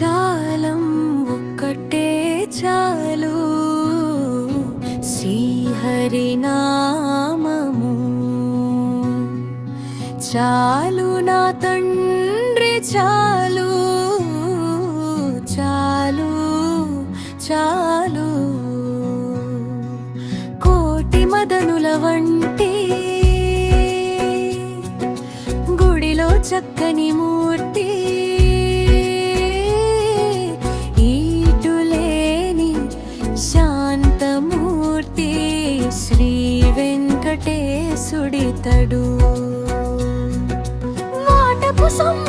చాలం ఒక్కటే చాలు. శ్రీహరినామము చాలు నా తండ్రి చాలు. చాలు చాలు. కోటి మదనుల వంటి గుడిలో చక్కని మూర్తి. వెంకటేశుడితడు వాటపు సం